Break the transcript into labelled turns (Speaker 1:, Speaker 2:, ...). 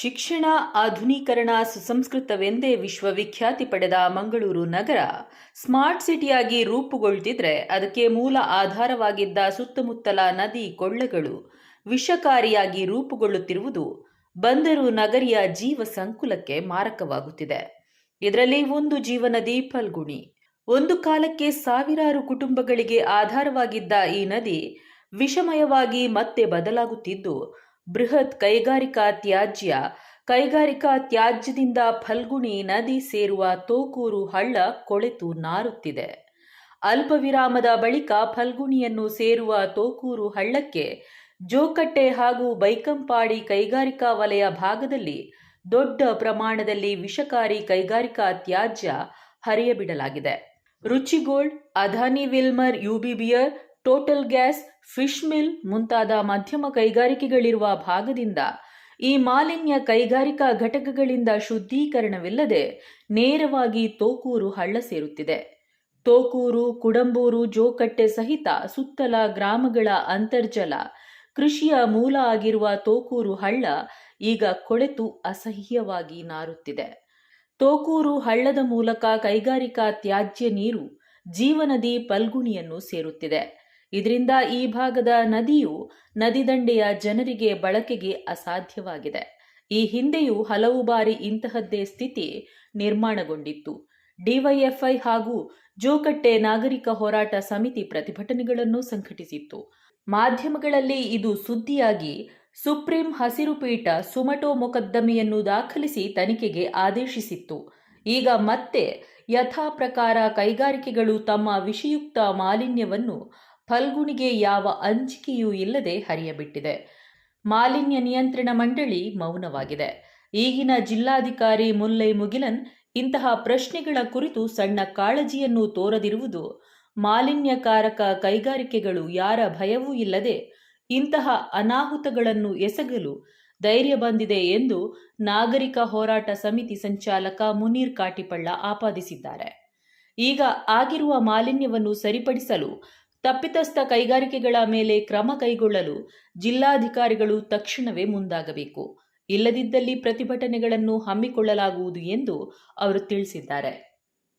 Speaker 1: ಶಿಕ್ಷಣ ಆಧುನೀಕರಣ ಸುಸಂಸ್ಕೃತವೆಂದೇ ವಿಶ್ವವಿಖ್ಯಾತಿ ಪಡೆದ ಮಂಗಳೂರು ನಗರ ಸ್ಮಾರ್ಟ್ ಸಿಟಿಯಾಗಿ ರೂಪುಗೊಳ್ತಿದ್ರೆ ಅದಕ್ಕೆ ಮೂಲ ಆಧಾರವಾಗಿದ್ದ ಸುತ್ತಮುತ್ತಲ ನದಿ ಕೊಳ್ಳಗಳು ವಿಷಕಾರಿಯಾಗಿ ರೂಪುಗೊಳ್ಳುತ್ತಿರುವುದು ಬಂದರು ನಗರಿಯ ಜೀವ ಸಂಕುಲಕ್ಕೆ ಮಾರಕವಾಗುತ್ತಿದೆ. ಇದರಲ್ಲಿ ಒಂದು ಜೀವನದಿ ಫಲ್ಗುಣಿ. ಒಂದು ಕಾಲಕ್ಕೆ ಸಾವಿರಾರು ಕುಟುಂಬಗಳಿಗೆ ಆಧಾರವಾಗಿದ್ದ ಈ ನದಿ ವಿಷಮಯವಾಗಿ ಮತ್ತೆ ಬದಲಾಗುತ್ತಿದ್ದು ಬೃಹತ್ ಕೈಗಾರಿಕಾ ತ್ಯಾಜ್ಯ, ಕೈಗಾರಿಕಾ ತ್ಯಾಜ್ಯದಿಂದ ಫಲ್ಗುಣಿ ನದಿ ಸೇರುವ ತೋಕೂರು ಹಳ್ಳ ಕೊಳೆತು ನಾರುತ್ತಿದೆ. ಅಲ್ಪ ವಿರಾಮದ ಬಳಿಕ ಫಲ್ಗುಣಿಯನ್ನು ಸೇರುವ ತೋಕೂರು ಹಳ್ಳಕ್ಕೆ ಜೋಕಟ್ಟೆ ಹಾಗೂ ಬೈಕಂಪಾಡಿ ಕೈಗಾರಿಕಾ ವಲಯ ಭಾಗದಲ್ಲಿ ದೊಡ್ಡ ಪ್ರಮಾಣದಲ್ಲಿ ವಿಷಕಾರಿ ಕೈಗಾರಿಕಾ ತ್ಯಾಜ್ಯ ಹರಿಯಬಿಡಲಾಗಿದೆ. Ruchi Gold Adani Wilmar UB beer total gas, fish mill ಮುಂತಾದ ಮಧ್ಯಮ ಕೈಗಾರಿಕೆಗಳಿರುವ ಭಾಗದಿಂದ ಈ ಮಾಲಿನ್ಯ ಕೈಗಾರಿಕಾ ಘಟಕಗಳಿಂದ ಶುದ್ಧೀಕರಣವಿಲ್ಲದೆ ನೇರವಾಗಿ ತೋಕೂರು ಹಳ್ಳ ಸೇರುತ್ತಿದೆ. ತೋಕೂರು, ಕುಡಂಬೂರು, ಜೋಕಟ್ಟೆ ಸಹಿತ ಸುತ್ತಲ ಗ್ರಾಮಗಳ ಅಂತರ್ಜಲ, ಕೃಷಿಯ ಮೂಲ ಆಗಿರುವ ತೋಕೂರು ಹಳ್ಳ ಈಗ ಕೊಳೆತು ಅಸಹ್ಯವಾಗಿ ನಾರುತ್ತಿದೆ. ತೋಕೂರು ಹಳ್ಳದ ಮೂಲಕ ಕೈಗಾರಿಕಾ ತ್ಯಾಜ್ಯ ನೀರು ಜೀವನದಿ ಪಲ್ಗುಣಿಯನ್ನು ಸೇರುತ್ತಿದೆ. ಇದರಿಂದ ಈ ಭಾಗದ ನದಿಯು ನದಿ ದಂಡೆಯ ಜನರಿಗೆ ಬಳಕೆಗೆ ಅಸಾಧ್ಯವಾಗಿದೆ. ಈ ಹಿಂದೆಯೂ ಹಲವು ಬಾರಿ ಇಂತಹದ್ದೇ ಸ್ಥಿತಿ ನಿರ್ಮಾಣಗೊಂಡಿತ್ತು. ಡಿವೈಎಫ್ಐ ಹಾಗೂ ಜೋಕಟ್ಟೆ ನಾಗರಿಕ ಹೋರಾಟ ಸಮಿತಿ ಪ್ರತಿಭಟನೆಗಳನ್ನು ಸಂಘಟಿಸಿತ್ತು. ಮಾಧ್ಯಮಗಳಲ್ಲಿ ಇದು ಸುದ್ದಿಯಾಗಿ, ಸುಪ್ರೀಂ ಹಸಿರು ಪೀಠ ಸುಮಟೋ ಮೊಕದ್ದಮೆಯನ್ನು ದಾಖಲಿಸಿ ತನಿಖೆಗೆ ಆದೇಶಿಸಿತ್ತು. ಈಗ ಮತ್ತೆ ಯಥಾ ಪ್ರಕಾರ ಕೈಗಾರಿಕೆಗಳು ತಮ್ಮ ವಿಷಯುಕ್ತ ಮಾಲಿನ್ಯವನ್ನು ಫಲ್ಗುಣಿಗೆ ಯಾವ ಅಂಜಿಕೆಯೂ ಇಲ್ಲದೆ ಹರಿಯಬಿಟ್ಟಿದೆ. ಮಾಲಿನ್ಯ ನಿಯಂತ್ರಣ ಮಂಡಳಿ ಮೌನವಾಗಿದೆ. ಈಗಿನ ಜಿಲ್ಲಾಧಿಕಾರಿ ಮುಲ್ಲೈ ಮುಗಿಲನ್ ಇಂತಹ ಪ್ರಶ್ನೆಗಳ ಕುರಿತು ಸಣ್ಣ ಕಾಳಜಿಯನ್ನು ತೋರದಿರುವುದು ಮಾಲಿನ್ಯಕಾರಕ ಕೈಗಾರಿಕೆಗಳು ಯಾರ ಭಯವೂ ಇಲ್ಲದೆ ಇಂತಹ ಅನಾಹುತಗಳನ್ನು ಎಸಗಲು ಧೈರ್ಯ ಬಂದಿದೆ ಎಂದು ನಾಗರಿಕ ಹೋರಾಟ ಸಮಿತಿ ಸಂಚಾಲಕ ಮುನೀರ್ ಕಾಟಿಪಳ್ಳ ಆಪಾದಿಸಿದ್ದಾರೆ. ಈಗ ಆಗಿರುವ ಮಾಲಿನ್ಯವನ್ನು ಸರಿಪಡಿಸಲು ತಪ್ಪಿತಸ್ಥ ಕೈಗಾರಿಕೆಗಳ ಮೇಲೆ ಕ್ರಮ ಕೈಗೊಳ್ಳಲು ಜಿಲ್ಲಾಧಿಕಾರಿಗಳು ತಕ್ಷಣವೇ ಮುಂದಾಗಬೇಕು. ಇಲ್ಲದಿದ್ದಲ್ಲಿ ಪ್ರತಿಭಟನೆಗಳನ್ನು ಹಮ್ಮಿಕೊಳ್ಳಲಾಗುವುದು ಎಂದು ಅವರು ತಿಳಿಸಿದ್ದಾರೆ.